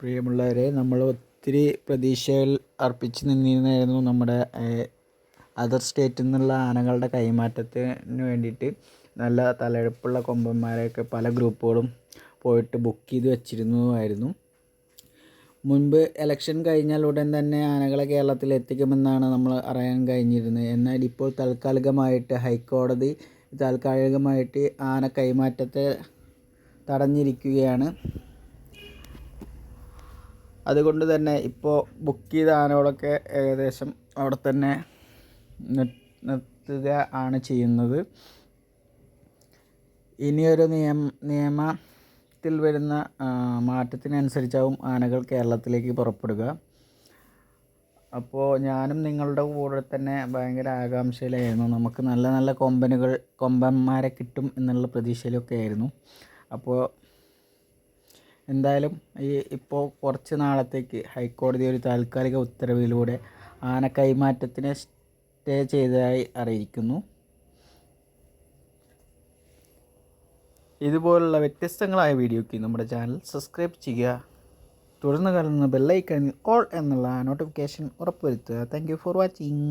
പ്രിയമുള്ളവരെ നമ്മൾ ഒത്തിരി പ്രതീക്ഷകൾ അർപ്പിച്ച് നിന്നിരുന്നായിരുന്നു നമ്മുടെ അതർ സ്റ്റേറ്റിൽ നിന്നുള്ള ആനകളുടെ കൈമാറ്റത്തിന് വേണ്ടിയിട്ട്. നല്ല തലയെടുപ്പുള്ള കൊമ്പന്മാരെയൊക്കെ പല ഗ്രൂപ്പുകളും പോയിട്ട് ബുക്ക് ചെയ്ത് വെച്ചിരുന്നതുമായിരുന്നു മുൻപ് ഇലക്ഷൻ കഴിഞ്ഞാൽ ഉടൻ തന്നെ ആനകളെ കേരളത്തിൽ എത്തിക്കുമെന്നാണ് നമ്മൾ അറിയാൻ കഴിഞ്ഞിരുന്നത്. എന്നാൽ ഇപ്പോൾ താൽക്കാലികമായിട്ട് ഹൈക്കോടതി താൽക്കാലികമായിട്ട് ആന കൈമാറ്റത്തെ തടഞ്ഞിരിക്കുകയാണ്. അതുകൊണ്ട് തന്നെ ഇപ്പോൾ ബുക്ക് ചെയ്ത ആനകളൊക്കെ ഏകദേശം അവിടെ തന്നെ നിർത്തുക ആണ് ചെയ്യുന്നത്. ഇനിയൊരു നിയമ നിയമത്തിൽ വരുന്ന മാറ്റത്തിനനുസരിച്ചാവും ആനകൾ കേരളത്തിലേക്ക് പുറപ്പെടുക. അപ്പോൾ ഞാനും നിങ്ങളുടെ കൂടെ തന്നെ ഭയങ്കര ആകാംക്ഷയിലായിരുന്നു. നമുക്ക് നല്ല നല്ല കൊമ്പനുകൾ കൊമ്പന്മാരെ കിട്ടും എന്നുള്ള പ്രതീക്ഷയിലൊക്കെ ആയിരുന്നു. അപ്പോൾ എന്തായാലും ഈ ഇപ്പോൾ കുറച്ച് നാളത്തേക്ക് ഹൈക്കോടതി ഒരു താൽക്കാലിക ഉത്തരവിലൂടെ ആന കൈമാറ്റത്തിന് സ്റ്റേ ചെയ്തതായി അറിയിക്കുന്നു. ഇതുപോലുള്ള വ്യത്യസ്തങ്ങളായ വീഡിയോയ്ക്ക് നമ്മുടെ ചാനൽ സബ്സ്ക്രൈബ് ചെയ്യുക. തുടർന്ന് കാണുന്ന ബെല്ലൈക്കണിൽ ഓൾ എന്നുള്ള നോട്ടിഫിക്കേഷൻ ഉറപ്പുവരുത്തുക. Thank for watching